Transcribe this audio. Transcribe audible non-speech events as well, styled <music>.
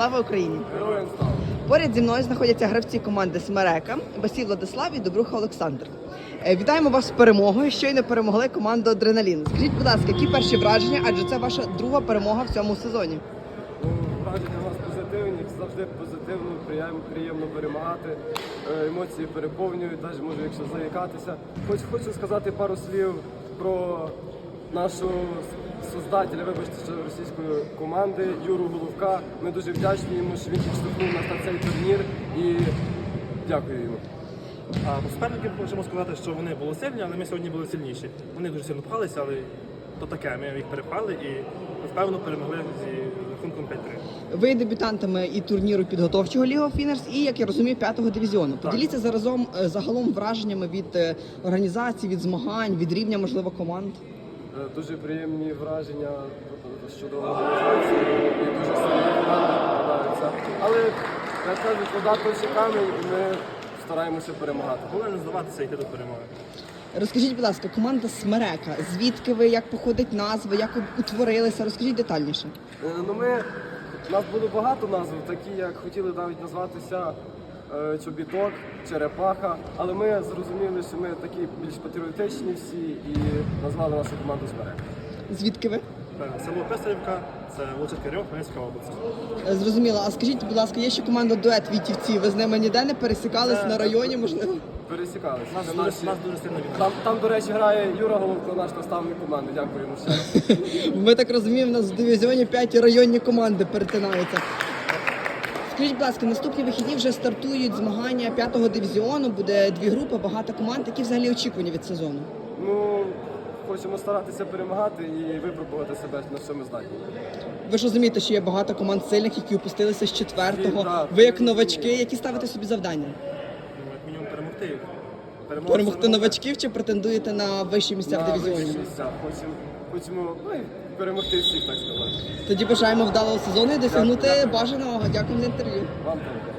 Слава Україні! Героям слава! Поряд зі мною знаходяться гравці команди Смерека, Басій Владислав і Добруха Олександр. Е, Вітаємо вас з перемогою. Щойно перемогли команду Адреналін. Скажіть, будь ласка, які перші враження? Адже це ваша друга перемога в цьому сезоні. Ну, враження у нас позитивні, завжди позитивно, приємно, приємно перемагати. Е, Емоції переповнюють, навіть можу, якщо заїкатися. Хоч хочу сказати пару слів про нашого создателя, вибачте, що російської команди Юру Головка. Ми дуже вдячні йому, що він підштовхнув нас на цей турнір і дякую йому. А по суперникам можемо сказати, що вони були сильні, але ми сьогодні були сильніші. Вони дуже сильно пхалися, але то таке. Ми їх перепали і впевнено перемогли зі рахунком 5-3. Ви є дебютантами і турніру підготовчого League of Winners, і як я розумію, п'ятого дивізіону. Поділіться заразом е, загалом враженнями від е, організації, від змагань, від рівня, можливо, команд. Е, Дуже приємні враження щодо організації і дуже сильні команди попадаються. Але, як кажуть, вода точить камінь, і ми стараємося перемагати. Головне не здаватися і йти до перемоги. Розкажіть, будь ласка, команда Смерека. Звідки ви, як походить назва, як ви утворилися? Розкажіть детальніше. Е, Ну ми, у нас було багато назв, такі як хотіли навіть назватися е, Чобіток, Черепаха, але ми зрозуміли, що ми такі більш патріотичні всі і назвали нашу команду Смерек. Звідки ви? Е, Село Писарівка, це Волочиський район, Хмельницька область. Е, Зрозуміло. А скажіть, будь ласка, є ще команда дует Вітівці. Ви з ними ніде не пересікались Це- на районі, можливо? Пересікалися. Нас, наші- нас дуже сильно вітає. Там, там, до речі, грає Юра Головко, наш наставник команди. Дякую йому ще. <laughs> Ми так розуміємо, у нас в дивізіоні 5 районні команди перетинаються. Скажіть, будь ласка, наступні вихідні вже стартують змагання п'ятого дивізіону. Буде дві групи, багато команд. Які взагалі очікування від сезону? Ну, хочемо старатися перемагати і випробувати себе на ми здатні. Ви ж розумієте, що є багато команд сильних, які опустилися з четвертого. Так. Ви як новачки, які ставите собі завдання? Ну, як мінімум перемогти їх. Перемогти новачків чи претендуєте на вищі місця в На вищі дивізіоні? місця. Хочемо, хочемо ну, і перемогти всіх, так сказати. Тоді бажаємо вдалого сезону і досягнути бажаного. Дякую за інтерв'ю. Вам теж.